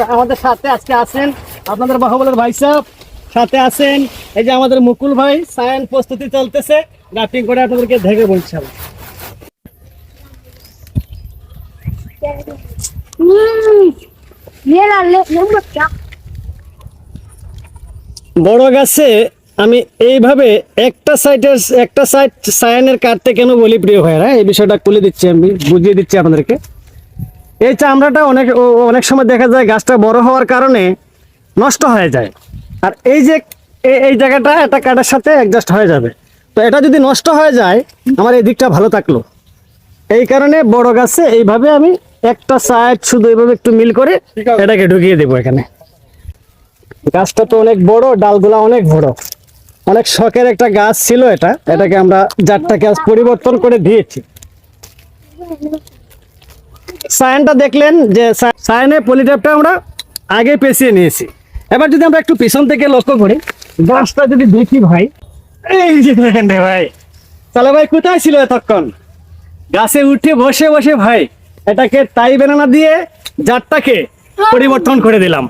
আমাদের সাথে আজকে আছেন আপনাদের বাহুবলের ভাই সাহেব সাথে আছেন এই যে আমাদের মুকুল ভাই সায়ন প্রস্তুতি চলতেছে গ্রাফটিং করে আপনাদেরকে দেখে বলছি. Mira, le, le mucha. বড় গাছে আমি এইভাবে একটা সাইডের একটা সাইড সায়ানের কাটতে কেন বলি প্রিয় ভাইরা এই বিষয়টা খুলে দিচ্ছি আমি বুঝিয়ে দিচ্ছি আপনাদেরকে এই চামড়াটা অনেক অনেক সময় দেখা যায় গাছটা বড় হওয়ার কারণে নষ্ট হয়ে যায়। আর এই যে এই জায়গাটা একটা কাটার সাথে অ্যাডজাস্ট হয়ে যাবে। তো এটা যদি নষ্ট হয়ে যায় আমার এই দিকটা ভালো থাকল। এই কারণে বড় গাছে এইভাবে আমি একটা সাইড শুধু এইভাবে একটু মিল করে এটাকে ঢুকিয়ে দেবো এখানে। গাছটা তো অনেক বড় ডালগুলা অনেক বড়। অনেক শখের একটা গাছ ছিল এটা। এটাকে আমরা জাতটাকে আজ পরিবর্তন করে দিয়েছি। সায়ানটা দেখলেন যে সায়নের পলিট্যাপটা আমরা আগে পেঁচিয়ে নিয়েছি। এবার যদি আমরা একটু পিছন থেকে লক্ষ্য করি, গাছটা যদি দেখি ভাই, এই যে দেখেন রে ভাই, তাহলে ভাই কোথায় ছিল এতক্ষণ? গাছে উঠে বসে বসে ভাই, এটাকে তাই বেনানা দিয়ে জাতটাকে পরিবর্তন করে দিলাম।